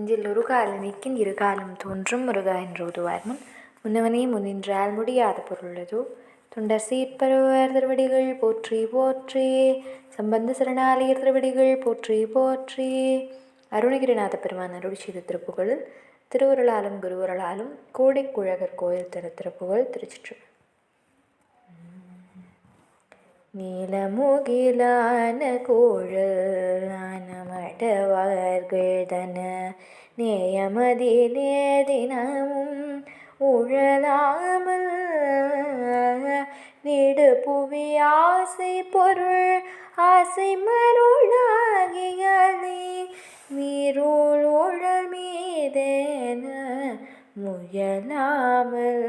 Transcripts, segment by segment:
நெஞ்சில் ஒரு காலனிக்கின் இரு காலம் தோன்றும் முருகா என்று ஓதுவார் முன். முன்னவனே முன்னின்றால் முடியாத பொருளதோ தொண்டர் சீர்பருவர் திருவடிகள் போற்றி போற்றி. சம்பந்த சரணாலயர் திருவடிகள் போற்றி போற்றி. அருணகிரிநாத பெருமான் அருள் செய்த திருப்புகழ் திருவுருளாலும் குருவுருளாலும் கோடிக்குழகர் கோயில் தர திருப்புகழ் திருச்சிற்று நீளமுகிலான கோழலான ஆனமடவார்கள் தன நேயமதிலே தினமும் உழலாமல் நீடு புவி ஆசை பொருள் ஆசை மருளாகியதை மீருள் உழல் மீதேன முயலாமல்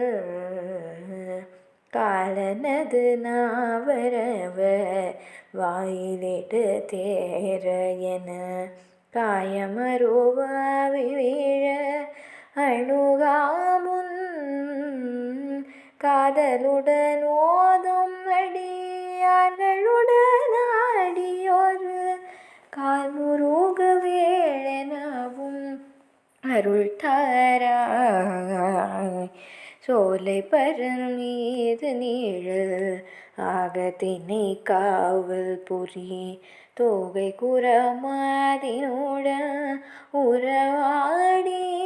காலனது நாவரவ வாயிலிட்டு தேர என காயமருவாவி வீழ அணுகாமுன் காதலுடன் ஓதும் அடியார்களுடன் ஆடியொரு கால்முருக வேளெனவும் அருள் தாராய். சோலை பரன் மீது நீழல் ஆகத்தினை காவல் புரி. தோகை குரமாதினுடன் உறவாடி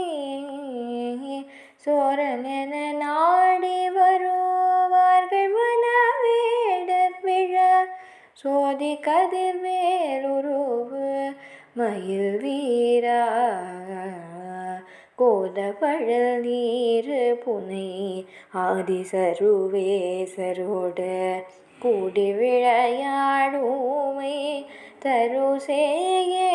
சோரனென நாடி வருவார்கள் வனவேடர் விழ. சோதி கதிர்வேலுருவு மயில் வீர கோதவழல் நீர் புனை ஆதி ஆதிசருவேசரோடு கூடி விளையாடுமை தருசேயே.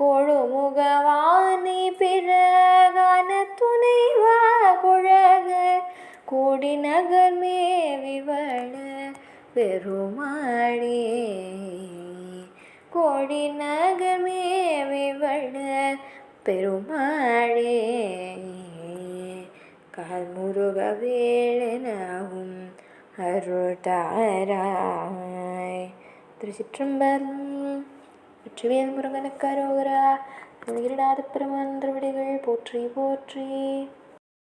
கொழுமுகவாணி பிறகான துணைவா குழக கூடி நகர் மேவிவள பெருமாளே. கோடி நகர் பெருமாளே கால்முருக வேளெனவும் அருள் தாராய் திருச்சிற்றம்பலம் வெற்றிவேல் முருகனுக்கு அரோகரா திருநாத பெருமான் திருவடிகள் போற்றி போற்றி.